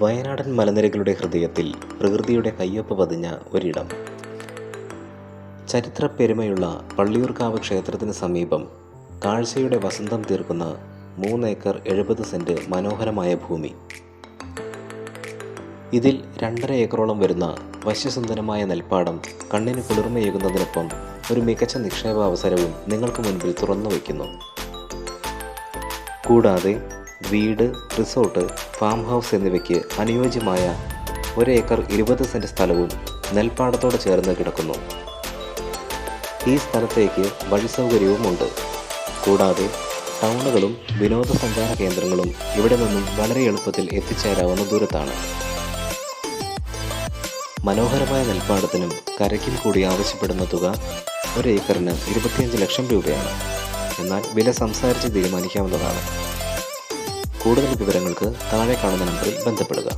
വയനാടൻ മലനിരകളുടെ ഹൃദയത്തിൽ പ്രകൃതിയുടെ കയ്യൊപ്പ് പതിഞ്ഞ ഒരിടം. ചരിത്ര പെരുമയുള്ള പള്ളിയൂർക്കാവ് ക്ഷേത്രത്തിന് സമീപം കാഴ്ചയുടെ വസന്തം തീർക്കുന്ന മൂന്നേക്കർ എഴുപത് സെന്റ് മനോഹരമായ ഭൂമി. ഇതിൽ രണ്ടര ഏക്കറോളം വരുന്ന വശ്യസുന്ദരമായ നെൽപ്പാടം കണ്ണിന് കുളിർമയേകുന്നതിനൊപ്പം ഒരു മികച്ച നിക്ഷേപ അവസരവും നിങ്ങൾക്ക് മുൻപിൽ തുറന്നു വയ്ക്കുന്നു. കൂടാതെ വീട് റിസോർട്ട് ഫാം ഹൗസ് എന്നിവയ്ക്ക് അനുയോജ്യമായ ഒരേക്കർ ഇരുപത് സെന്റ് സ്ഥലവും നെൽപ്പാടത്തോട് ചേർന്ന് കിടക്കുന്നു. ഈ സ്ഥലത്തേക്ക് വഴി സൗകര്യവുമുണ്ട് കൂടാതെ ടൗണുകളും വിനോദസഞ്ചാര കേന്ദ്രങ്ങളും ഇവിടെ നിന്നും വളരെ എളുപ്പത്തിൽ എത്തിച്ചേരാവുന്ന ദൂരത്താണ്. മനോഹരമായ നെൽപ്പാടത്തിനും കരയ്ക്കും കൂടി ആവശ്യപ്പെടുന്ന തുക ഒരു ഏക്കറിന് ഇരുപത്തിയഞ്ച് ലക്ഷം രൂപയാണ്. എന്നാൽ വില സംസാരിച്ച് തീരുമാനിക്കാവുന്നതാണ്. കൂടുതൽ വിവരങ്ങൾക്ക് താഴെ കാണുന്ന നമ്പറിൽ ബന്ധപ്പെടുക.